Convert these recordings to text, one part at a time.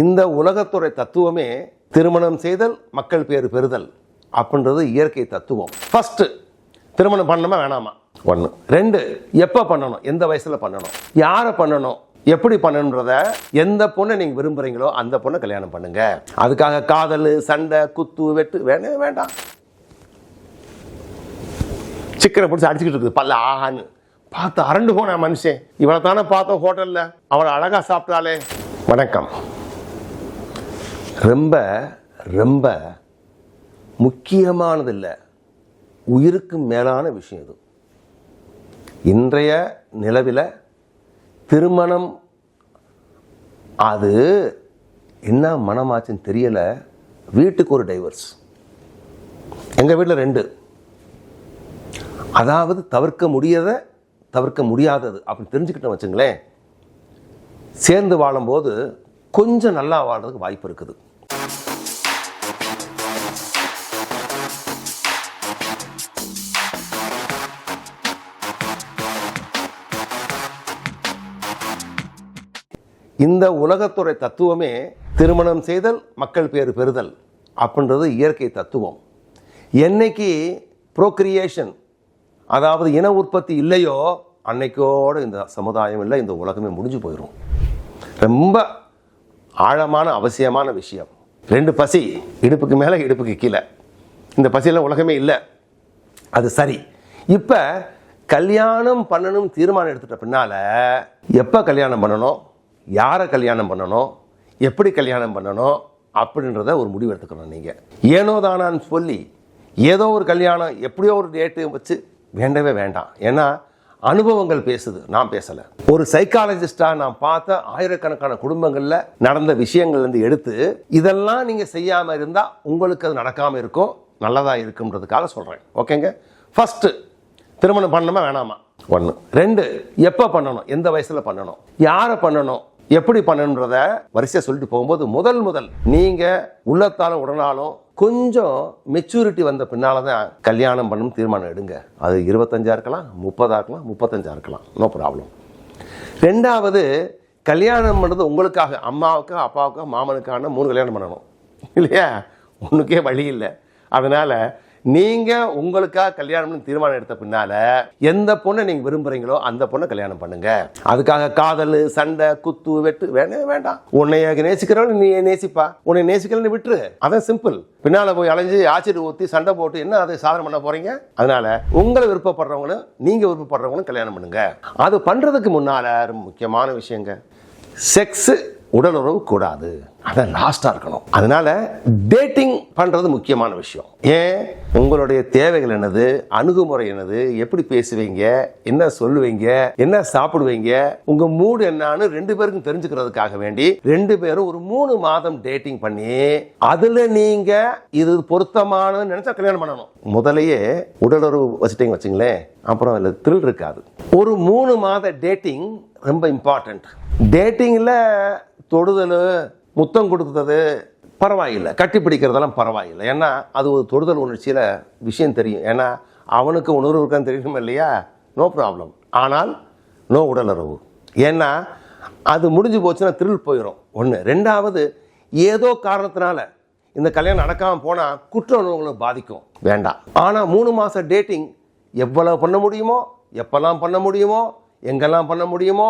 இந்த உலகத்துறை தத்துவமே திருமணம் செய்தல் மக்கள் பேர் பெறுதல் அப்படின்றது இயற்கை தத்துவம். ஃபர்ஸ்ட் திருமணம் பண்ணணுமா வேணாமா? ஒன்று ரெண்டு எப்போ பண்ணணும்? எந்த வயசில் பண்ணணும்? யாரை பண்ணணும்? எப்படி பண்ணணுன்றத எந்த பொண்ணை நீங்கள் விரும்புகிறீங்களோ அந்த பொண்ணை கல்யாணம் பண்ணுங்க. அதுக்காக காதல் சண்டை குத்து வெட்டு வேணே வேண்டாம். சிக்கனை பிடிச்சி அடிச்சுக்கிட்டு இருக்குது. பல்ல ஆகான்னு. பார்த்து அரண்டு போன மனுஷன். இவளை தானே பார்த்தோம் ஹோட்டலில். அவளை அழகாக சாப்பிட்டாலே வணக்கம். ரொம்ப ரொம்ப முக்கியமானதில்லை. உயிருக்கு மேலான விஷயம் இது. இன்றைய நிலவில் திருமணம் அது என்ன மனமாச்சுன்னு தெரியலை. வீட்டுக்கு ஒரு டைவர்ஸ் எங்கள் வீட்டில் ரெண்டு. அதாவது தவிர்க்க முடியாத தவிர்க்க முடியாதது அப்படின்னு தெரிஞ்சுக்கிட்டோம் வச்சுங்களேன். சேர்ந்து வாழும்போது கொஞ்சம் நல்லா வாழ்கிறதுக்கு வாய்ப்பு இருக்குது. இந்த உலகத்துறை தத்துவமே திருமணம் செய்தல் மக்கள் பேர் பெறுதல் அப்படின்றது இயற்கை தத்துவம். என்னைக்கு ப்ரோக்ரியேஷன் அதாவது இன உற்பத்தி இல்லையோ அன்னைக்கோடு இந்த சமுதாயம் இல்லை இந்த உலகமே முடிஞ்சு போயிடும் ரொம்ப ஆழமான அவசியமான விஷயம். ரெண்டு பசி இடுப்புக்கு மேலே இடுப்புக்கு கீழே. இந்த பசியெல்லாம் உலகமே இல்லை. அது சரி. இப்போ கல்யாணம் பண்ணணும் தீர்மானம் எடுத்துட்ட பின்னால் எப்போ கல்யாணம் பண்ணணும்? யாரை கல்யாணம் பண்ணணும் எப்படி கல்யாணம் பண்ணணும் அப்படின்றத ஒரு முடிவு எடுத்துக்கணும் நீங்கள் ஏனோ தானான்னு சொல்லி ஏதோ ஒரு கல்யாணம் எப்படியோ ஒரு டேட்டு வச்சு வேண்டவே வேண்டாம். ஏன்னா அனுபவங்கள் பேசுது. நான் பேசலை. ஒரு சைக்காலஜிஸ்டாக நான் பார்த்த ஆயிரக்கணக்கான குடும்பங்களில் நடந்த விஷயங்கள்லேருந்து எடுத்து இதெல்லாம் நீங்கள் செய்யாமல் இருந்தால் உங்களுக்கு அது நடக்காமல் இருக்கும் நல்லதாக இருக்குன்றதுக்காக சொல்கிறேன் ஓகேங்க? ஃபஸ்ட்டு திருமணம் பண்ணணுமா வேணாமா? ஒன்று ரெண்டு எப்போ பண்ணணும்? எந்த வயசில் பண்ணணும்? யாரை பண்ணணும்? எப்படி பண்ணணுன்றத வரிசையாக சொல்லிட்டு போகும்போது முதல் முதல் நீங்கள் உள்ளத்தாலும் உடனாலும் கொஞ்சம் மெச்சூரிட்டி வந்த பின்னால் தான் கல்யாணம் பண்ணணும் தீர்மானம் எடுங்க. அது இருபத்தஞ்சா இருக்கலாம் முப்பதாக இருக்கலாம் முப்பத்தஞ்சா இருக்கலாம். நோ ப்ராப்ளம் ரெண்டாவது கல்யாணம் பண்ணுறது உங்களுக்காக அம்மாவுக்கோ அப்பாவுக்கோ மாமனுக்கான மூணு கல்யாணம் பண்ணணும். இல்லையா? ஒன்றுக்கே வழி இல்லை. அதனால் நீங்கள் உங்களுக்காக கல்யாணம் பண்ணி தீர்மானம் எடுத்த பின்னால் எந்த பொண்ணை நீங்கள் விரும்புகிறீங்களோ அந்த பொண்ணை கல்யாணம் பண்ணுங்க. அதுக்காக காதல் சண்டை குத்து வெட்டு வேணவே வேண்டாம். உன்னை நேசிக்கிறவன் நீ நேசிப்பா. உன்னை நேசிக்கலன்னு விட்டுரு. அதான் சிம்பிள் பின்னால போய் அலைஞ்சு ஆச்சரிய ஊற்றி சண்டை போட்டு என்ன அதை சாதனை பண்ண போறீங்க? அதனால உங்களை விருப்பப்படுறவங்களும் நீங்க விருப்பப்படுறவங்களும் கல்யாணம் பண்ணுங்க. அது பண்றதுக்கு முன்னால ரொம்ப முக்கியமான விஷயங்க. செக்ஸ் உடல் உறவு கூடாது. அதை லாஸ்ட்டாக இருக்கணும். அதனால டேட்டிங் பண்ணுறது முக்கியமான விஷயம். ஏன்? உங்களுடைய தேவைகள் என்னது? அணுகுமுறை என்னது? எப்படி பேசுவீங்க? என்ன சொல்லுவீங்க? என்ன சாப்பிடுவீங்க? உங்கள் மூடு என்னன்னு ரெண்டு பேருக்கும் தெரிஞ்சுக்கிறதுக்காக வேண்டி ரெண்டு பேரும் ஒரு மூணு மாதம் டேட்டிங் பண்ணி அதில் நீங்கள் இது பொருத்தமானதுன்னு நினச்சா கல்யாணம் பண்ணணும். முதலையே உடலுறவு வச்சுட்டீங்க வச்சுங்களேன். அப்புறம் அதில் த்ரில் இருக்காது. ஒரு மூணு மாத டேட்டிங் ரொம்ப இம்பார்ட்டண்ட் டேட்டிங்கில் தொடுதல் முத்தம் கொடுத்தது பரவாயில்லை. கட்டி பிடிக்கிறதெல்லாம் பரவாயில்லை. ஏன்னா அது ஒரு தொடுதல் உணர்ச்சியில் விஷயம் தெரியும். ஏன்னா அவனுக்கு உணர்வு இருக்கான்னு தெரியணும் இல்லையா? நோ ப்ராப்ளம் ஆனால் நோ உடலுறவு. ஏன்னா அது முடிஞ்சு போச்சுன்னா திருள் போயிடும் ஒன்று ரெண்டாவது ஏதோ காரணத்தினால இந்த கல்யாணம் நடக்காமல் போனால் குற்ற உணர்வுகளை பாதிக்கும். வேண்டாம். ஆனால் மூணு மாதம் டேட்டிங் எவ்வளவு பண்ண முடியுமோ எப்போல்லாம் பண்ண முடியுமோ எங்கெல்லாம் பண்ண முடியுமோ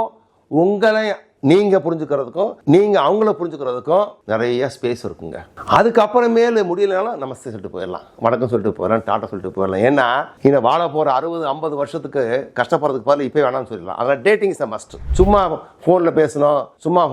உங்களை நீங்க புரிஞ்சுக்கிறதுக்கும் நீங்க அவங்கள புரிஞ்சுக்கிறதுக்கும் நிறைய ஸ்பேஸ் இருக்குங்க. அதுக்கப்புறமேலு முடியலனாலும் நமஸ்தே சொல்லிட்டு போயிடலாம். வணக்கம் சொல்லிட்டு போயிடலாம் டாட்டா சொல்லிட்டு போயிடலாம். ஏன்னா இந்த வாழ போற அறுபது ஐம்பது வருஷத்துக்கு கஷ்டப்படுறதுக்கு பதில் இப்போ வேணாம்னு சொல்லிடலாம். அதனால் டேட்டிங் இஸ் மஸ்ட் சும்மா ஃபோனில் பேசணும் சும்மா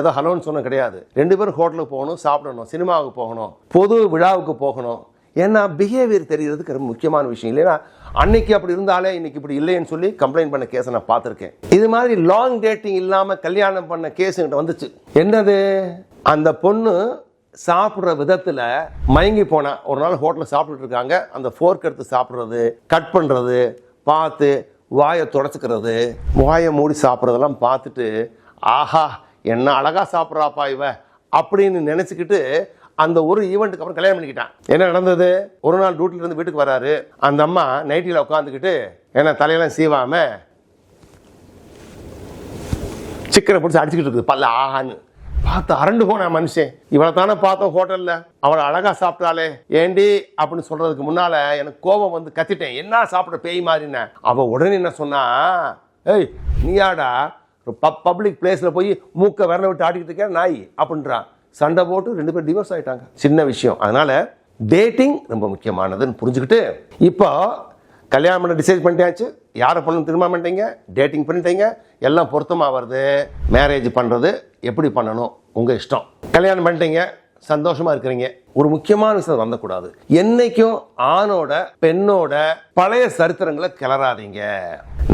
ஏதோ ஹலோன்னு சொன்ன கிடையாது. ரெண்டு பேரும் ஹோட்டலுக்கு போகணும் சாப்பிடணும் சினிமாவுக்கு போகணும் பொது விழாவுக்கு போகணும். ஏன்னா பிஹேவியர் தெரிகிறதுக்கு ரொம்ப முக்கியமான விஷயம். இல்லைன்னா அன்னைக்கு அப்படி இருந்தாலே இன்னைக்கு இப்படி இல்லைன்னு சொல்லி கம்ப்ளைண்ட் பண்ண கேஸை நான் பார்த்துருக்கேன். இது மாதிரி லாங் டேட்டிங் இல்லாமல் கல்யாணம் பண்ண கேஸுங்கிட்ட வந்துச்சு. என்னது? அந்த பொண்ணு சாப்பிட்ற விதத்தில் மயங்கி போனா. ஒரு நாள் ஹோட்டலில் சாப்பிட்டுட்டு இருக்காங்க. அந்த ஃபோர்க் எடுத்து சாப்பிட்றது கட் பண்ணுறது பார்த்து வாயை தொடச்சிக்கிறது வாயை மூடி சாப்பிட்றதெல்லாம் பார்த்துட்டு ஆஹா என்ன அழகா சாப்பிட்றாப்பா இவ அப்படின்னு நினச்சிக்கிட்டு அந்த ஒரு ஈவெண்ட்டுக்கு அப்புறம் கல்யாணம் பண்ணிக்கிட்டான். என்ன நடந்தது? ஒரு நாள் டியூட்டில இருந்து வீட்டுக்கு வராரு. அந்த அம்மா நைட்டியில் உட்காந்துக்கிட்டு என்ன தலையெல்லாம் சீவாம சிக்கனை பிடிச்சி அடிச்சுக்கிட்டு இருக்குது. பல்ல ஆகான்னு பார்த்து அரண்டு போன மனுஷன். இவளை தானே பார்த்தோம் ஹோட்டலில். அவளை அழகாக சாப்பிட்டாலே ஏண்டி? அப்படின்னு சொல்கிறதுக்கு முன்னால் எனக்கு கோபம் வந்து கத்திட்டேன். என்ன சாப்பிட பேய் மாறினேன் அவள் உடனே என்ன சொன்னா ஏய் நீயாடா? பப்ளிக் பிளேஸில் போய் மூக்கை விரல விட்டு ஆடிக்கிட்டு இருக்கேன் நாய்? அப்படின்றான் சண்டை போட்டு ரெண்டு பேரும் டிவோர்ஸ் ஆயிட்டாங்க. சின்ன விஷயம். அதனால டேட்டிங் ரொம்ப முக்கியமானதுன்னு புரிஞ்சுக்கிட்டு இப்போ கல்யாணம் பண்ண டிசைட் பண்ணிட்டாச்சு. யாரை பண்ணணும் திரும்ப பண்ணிட்டீங்க டேட்டிங் பண்ணிட்டீங்க. எல்லாம் பொருத்தமாக வருது. மேரேஜ் பண்ணுறது எப்படி பண்ணணும்? உங்கள் இஷ்டம். கல்யாணம் பண்ணிட்டீங்க. சந்தோஷமாக இருக்கிறீங்க. ஒரு முக்கியமான விஷயம் வந்துடக்கூடாது என்னைக்கும் ஆணோட பெண்ணோட பழைய சரித்திரங்களை கிளறாதீங்க.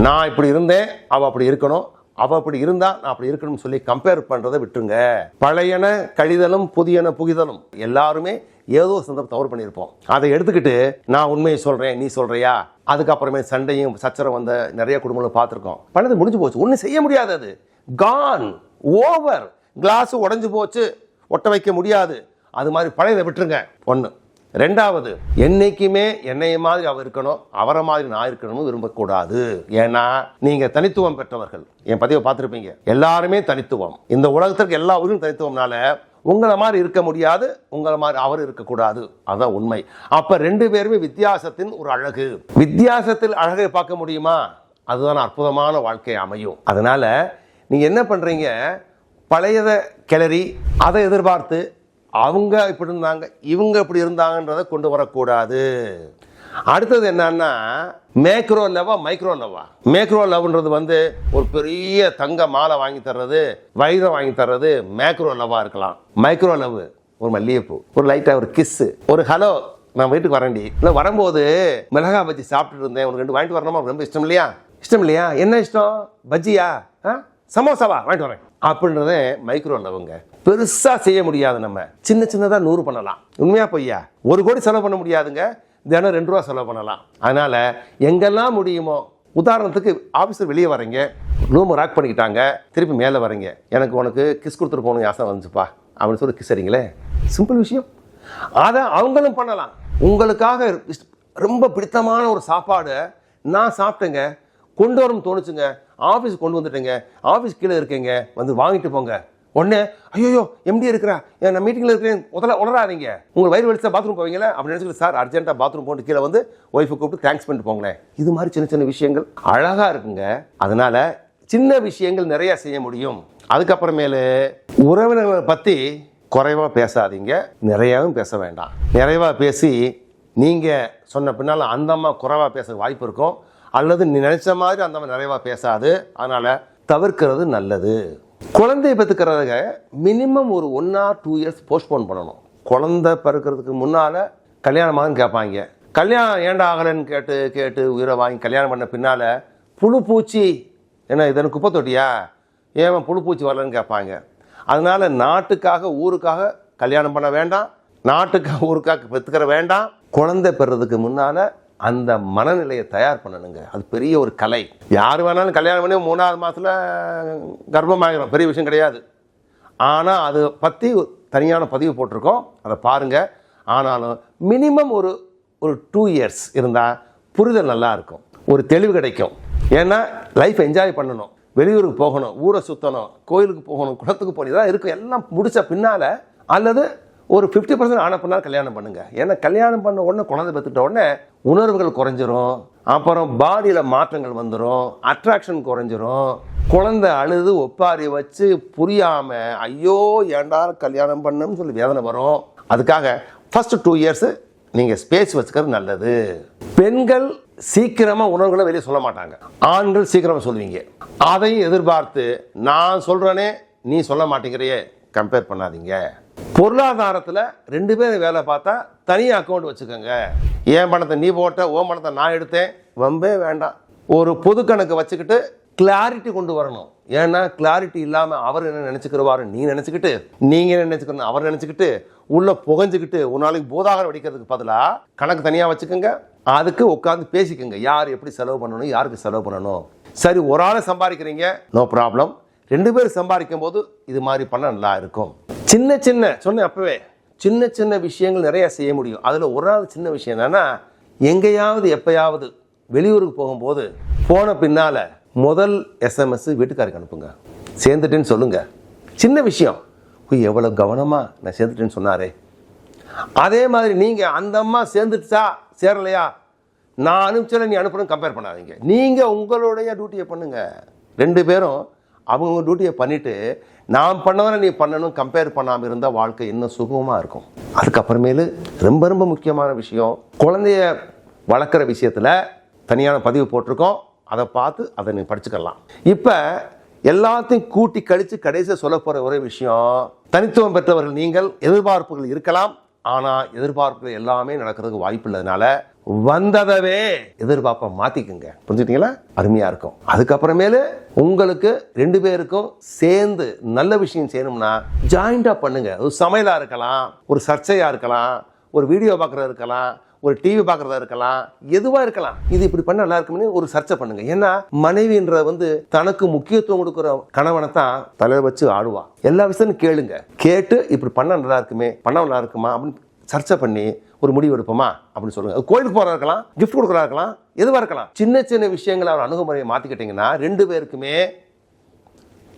நான் இப்படி இருந்தேன். அவள் அப்படி இருக்கணும். அவ அப்படி இருந்தா நான் அப்படி இருக்கணும்னு சொல்லி கம்பேர் பண்றதை விட்டுருங்க. பழையன கழிதலும் புதியன புகிதலும். எல்லாருமே ஏதோ சந்தர்ப்பம் தவறு பண்ணியிருப்போம். அதை எடுத்துக்கிட்டு நான் உண்மையை சொல்றேன் நீ சொல்றியா? அதுக்கப்புறமே சண்டையும் சச்சரம் வந்த நிறைய குடும்பங்களும் பார்த்துருக்கோம். பண்ணது முடிஞ்சு போச்சு. ஒன்றும் செய்ய முடியாது அது. கான் ஓவர் கிளாஸ் உடஞ்சு போச்சு. ஒட்ட வைக்க முடியாது. அது மாதிரி பழையதை விட்டுருங்க. ஒன்று ரெண்டாவது என்னைக்குமே என்னைய மாதிரி அவர் இருக்கணும் அவரை மாதிரி நான் இருக்கணும்னு விரும்பக்கூடாது. ஏன்னா நீங்க தனித்துவம் பெற்றவர்கள். என் பதிவை பார்த்துருப்பீங்க. எல்லாருமே தனித்துவம். இந்த உலகத்திற்கு எல்லா உயிரும் தனித்துவம்னால உங்களை மாதிரி இருக்க முடியாது உங்களை மாதிரி அவர் இருக்கக்கூடாது. அதான் உண்மை. அப்ப ரெண்டு பேருமே வித்தியாசத்தின் ஒரு அழகு. வித்தியாசத்தில் அழகை பார்க்க முடியுமா? அதுதான் அற்புதமான வாழ்க்கை அமையும். அதனால நீங்க என்ன பண்றீங்க? பழையதை கிளறி அதை எதிர்பார்த்து அவங்க இப்படி இருந்தாங்க இவங்க இப்படி இருந்தாங்கன்றதை கொண்டு வரக்கூடாது. அடுத்தது என்னன்னா மேக்ரோ லவ்வா மைக்ரோ லவ்வா மேக்ரோ லவ்ன்றது வந்து ஒரு பெரிய தங்க மாலை வாங்கி தர்றது வைரம் வாங்கி தர்றது மேக்ரோ லவ்வா இருக்கலாம். மைக்ரோ லவ் ஒரு மல்லிகைப்பூ ஒரு லைட்டாக ஒரு கிஸ்ஸு ஒரு ஹலோ நான் வீட்டுக்கு வரேன்டி. இல்லை வரும்போது மிளகா பஜ்ஜி சாப்பிட்டுட்டு இருந்தேன். உனக்கு ரெண்டு வாங்கிட்டு வரணுமா? ரொம்ப இஷ்டம் இல்லையா? இஷ்டம் இல்லையா? என்ன இஷ்டம்? பஜ்ஜியா? ஆ? சமோசாவா? வாங்கிட்டு வரேன். அப்படின்றதே மைக்ரோ லவ்ங்க பெருசாக செய்ய முடியாது நம்ம. சின்ன சின்னதாக நூறு பண்ணலாம். உண்மையாக பொய்யா? ஒரு கோடி செலவு பண்ண முடியாதுங்க. தினம் ரெண்டு ரூபா செலவு பண்ணலாம். அதனால் எங்கெல்லாம் முடியுமோ உதாரணத்துக்கு ஆஃபீஸர் வெளியே வரீங்க. ரூம் ராக் பண்ணிக்கிட்டாங்க. திருப்பி மேலே வரீங்க. எனக்கு உனக்கு கிஸ் கொடுத்துட்டு போகணும் ஆசை வந்துச்சுப்பா. அப்படின்னு சொல்லி கிஸ் அடிங்களே. சிம்பிள் விஷயம். அதை அவங்களும் பண்ணலாம். உங்களுக்காக இஸ்- ரொம்ப பிடித்தமான ஒரு சாப்பாடு நான் சாப்பிட்டேங்க. கொண்டு வரும் தோணுச்சுங்க. ஆஃபீஸ் கொண்டு வந்துட்டேங்க. ஆஃபீஸ் கீழே இருக்கேங்க. வந்து வாங்கிட்டு போங்க. உடனே ஐயோ எம்டி இருக்கிறா? நான் மீட்டிங்கில் இருக்கிறேன் உதல உணராதீங்க உங்கள் வயிறு வலிச்சா பாத்ரூம் போவீங்களா அப்படின்னு நினச்சிட்டு சார் அர்ஜென்ட்டாக பாத்ரூம் போட்டு கீழே வந்து ஒய்ஃபை கூப்பிட்டு தேங்க்ஸ் பண்ணிட்டு போங்களேன். இது மாதிரி சின்ன சின்ன விஷயங்கள் அழகாக இருக்குங்க. அதனால சின்ன விஷயங்கள் நிறையா செய்ய முடியும். அதுக்கப்புறமேலு உறவினர்களை பற்றி குறைவாக பேசாதீங்க. நிறையாவும் பேச வேண்டாம். நிறைவாக பேசி நீங்கள் சொன்ன பின்னால் அந்த அம்மா குறைவாக பேச வாய்ப்பு இருக்கும். அல்லது நீ நினைச்ச மாதிரி அந்த நிறைவாக பேசாது. அதனால் தவிர்க்கிறது நல்லது. குழந்தை பெற்றுக்கிறதுக்கு மினிமம் ஒரு one or two years postpone பண்ணணும். குழந்தை பிறக்கிறதுக்கு முன்னால் கல்யாணமாகன்னு கேட்பாங்க. கல்யாணம் ஏன்டா ஆகலைன்னு கேட்டு கேட்டு உயிரை வாங்கி கல்யாணம் பண்ண பின்னால் புழு பூச்சி என்ன இதனு குப்பை தொட்டியா? ஏன் புழு பூச்சி வரலன்னு கேட்பாங்க. அதனால் நாட்டுக்காக ஊருக்காக கல்யாணம் பண்ண வேண்டாம். நாட்டுக்காக ஊருக்காக பெற்றுக்கிற வேண்டாம். குழந்தை பெறதுக்கு முன்னால் அந்த மனநிலையை தயார் பண்ணணுங்க. அது பெரிய ஒரு கலை. யார் வேணாலும் கல்யாணம் பண்ணி மூணாவது மாதத்தில் கர்ப்பமாகிடும் பெரிய விஷயம் கிடையாது. ஆனால் அது பற்றி தனியான பதிவு போட்டிருக்கோம். அதை பாருங்கள் ஆனாலும் மினிமம் ஒரு ஒரு டூ இயர்ஸ் இருந்தால் புரிதல் நல்லாயிருக்கும் ஒரு தெளிவு கிடைக்கும். ஏன்னா லைஃப் என்ஜாய் பண்ணணும். வெளியூருக்கு போகணும். ஊரை சுற்றணும் கோயிலுக்கு போகணும். குளத்துக்கு போகணும். இதெல்லாம் இருக்கும். எல்லாம் முடித்த பின்னால் அல்லது ஒரு ஃபிஃப்டி பர்சன்ட் ஆன பின்னால் கல்யாணம் பண்ணுங்கள் ஏன்னா கல்யாணம் பண்ண உடனே குழந்தை பெற்றுட்ட உடனே உணர்வுகள் குறைஞ்சிரும். அப்புறம் பாடியில் மாற்றங்கள் வந்துடும் அட்ராக்ஷன் குறைஞ்சிரும். குழந்தை அழுது ஒப்பாரி வச்சு புரியாமல் ஐயோ ஏன்டா கல்யாணம் பண்ணணும்னு சொல்லி வேதனை வரும். அதுக்காக ஃபஸ்ட்டு டூ இயர்ஸு நீங்கள் ஸ்பேஸ் வச்சுக்கிறது நல்லது. பெண்கள் சீக்கிரமாக உணர்வுகளை வெளியே சொல்ல மாட்டாங்க. ஆண்கள் சீக்கிரமாக சொல்லுவீங்க. அதையும் எதிர்பார்த்து நான் சொல்கிறேனே நீ சொல்ல மாட்டேங்கிறியே கம்பேர் பண்ணாதீங்க. பொருளாதாரத்தில் ரெண்டு பேரும் வேலை பார்த்தா தனி அக்கௌண்ட் வச்சுக்கோங்க. என் பணத்தை நீ போட்ட ஓ பணத்தை நான் எடுத்தேன்? வம்பே வேண்டாம். ஒரு பொது கணக்கு வச்சுக்கிட்டு கிளாரிட்டி கொண்டு வரணும். ஏன்னா கிளாரிட்டி இல்லாமல் அவர் என்ன நினச்சிக்கிறவாரு நீ நினச்சிக்கிட்டு நீங்கள் என்ன நினச்சிக்கணும் அவர் நினச்சிக்கிட்டு உள்ளே புகஞ்சுக்கிட்டு ஒரு நாளைக்கு போதாகரம் வெடிக்கிறதுக்கு பதிலாக கணக்கு தனியாக வச்சுக்கோங்க. அதுக்கு உட்காந்து பேசிக்கோங்க. யார் எப்படி செலவு பண்ணணும் யாருக்கு செலவு பண்ணணும்? சரி ஒரு ஆளை சம்பாதிக்கிறீங்க. நோ ப்ராப்ளம் ரெண்டு பேரும் சம்பாதிக்கும் போது இது மாதிரி பண்ண நல்லா இருக்கும். சின்ன சின்ன சொன்னேன் அப்பவே சின்ன சின்ன விஷயங்கள் நிறைய செய்ய முடியும். அதில் ஒரு நாள் சின்ன விஷயம் என்னன்னா எங்கேயாவது எப்பயாவது வெளியூருக்கு போகும்போது போன பின்னால முதல் எஸ்எம்எஸ் வீட்டுக்காருக்கு அனுப்புங்க. சேர்ந்துட்டேன்னு சொல்லுங்க. சின்ன விஷயம். போய் எவ்வளோ கவனமாக நான் சேர்ந்துட்டேன்னு சொன்னாரே. அதே மாதிரி நீங்கள் அந்த அம்மா சேர்ந்துட்டா சேரலையா? நான் அனுப்பிச்சல நீ அனுப்பணும் கம்பேர் பண்ணாதீங்க. நீங்கள் உங்களுடைய டியூட்டியை பண்ணுங்க. ரெண்டு பேரும் அவங்க டியூட்டியை பண்ணிட்டு நான் பண்ணவரை நீ பண்ணணும் கம்பேர் பண்ணாமல் இருந்தால் வாழ்க்கை இன்னும் சுகமாக இருக்கும். அதுக்கப்புறமேலு ரொம்ப ரொம்ப முக்கியமான விஷயம் குழந்தைய வளர்க்குற விஷயத்தில் தனியான பதிவு போட்டிருக்கோம். அதை பார்த்து அதை நீ படிச்சுக்கலாம். இப்போ எல்லாத்தையும் கூட்டி கழித்து கடைசியாக சொல்ல போகிற ஒரே விஷயம் தனித்துவம் பெற்றவர்கள் நீங்கள் எதிர்பார்ப்புகள் இருக்கலாம் ஆனால் எதிர்பார்ப்பு எல்லாமே நடக்கிறதுக்கு வாய்ப்பு இல்லாதனால வந்ததவே எதிர்பார்ப்பை மாத்திக்குங்க. புரிஞ்சுட்டீங்களா அருமையா இருக்கும். அதுக்கப்புறமேலு உங்களுக்கு ரெண்டு பேருக்கும் சேர்ந்து நல்ல விஷயம் செய்யணும்னா ஜாயிண்டா பண்ணுங்க. ஒரு சமையலா இருக்கலாம் ஒரு சர்ச்சையா இருக்கலாம் ஒரு வீடியோ பார்க்குறது இருக்கலாம் ஒரு டிவி பார்க்கறதா இருக்கலாம் எதுவா இருக்கலாம் இது இப்படி பண்ண நல்லா இருக்கும்னு ஒரு சர்ச்சை பண்ணுங்க. ஏன்னா மனைவின்ற வந்து தனக்கு முக்கியத்துவம் கொடுக்குற கணவனை தான் தலையில வச்சு ஆடுவா. எல்லா விஷயத்தையும் கேளுங்க. கேட்டு இப்படி பண்ண நல்லா இருக்குமே பண்ண நல்லா இருக்குமா அப்படின்னு சர்ச்சை பண்ணி ஒரு முடிவு எடுப்போமா அப்படின்னு சொல்லுங்க. கோயிலுக்கு போறதா இருக்கலாம் கிஃப்ட் கொடுக்குறா இருக்கலாம் எதுவா இருக்கலாம். சின்ன சின்ன விஷயங்களை அவர் அணுகுமுறையை மாத்திக்கிட்டீங்கன்னா ரெண்டு பேருக்குமே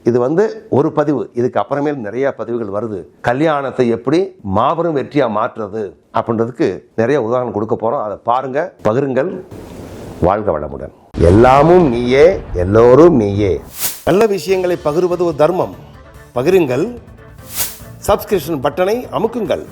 இது வந்து ஒரு பதிவு. இதுக்கு அப்புறமேல் நிறைய பதிவுகள் வருது. கல்யாணத்தை எப்படி மாபெரும் வெற்றியா மாற்றுறது அப்படின்றதுக்கு நிறைய உதாரணம் கொடுக்க போறோம். அதை பாருங்க பகிருங்கள். வாழ்க வளமுடன். எல்லாமும் நீயே எல்லோரும் நீயே. நல்ல விஷயங்களை பகிர்வது ஒரு தர்மம். பகிருங்கள். சப்ஸ்கிரிப்ஷன் பட்டனை அமுக்குங்கள்.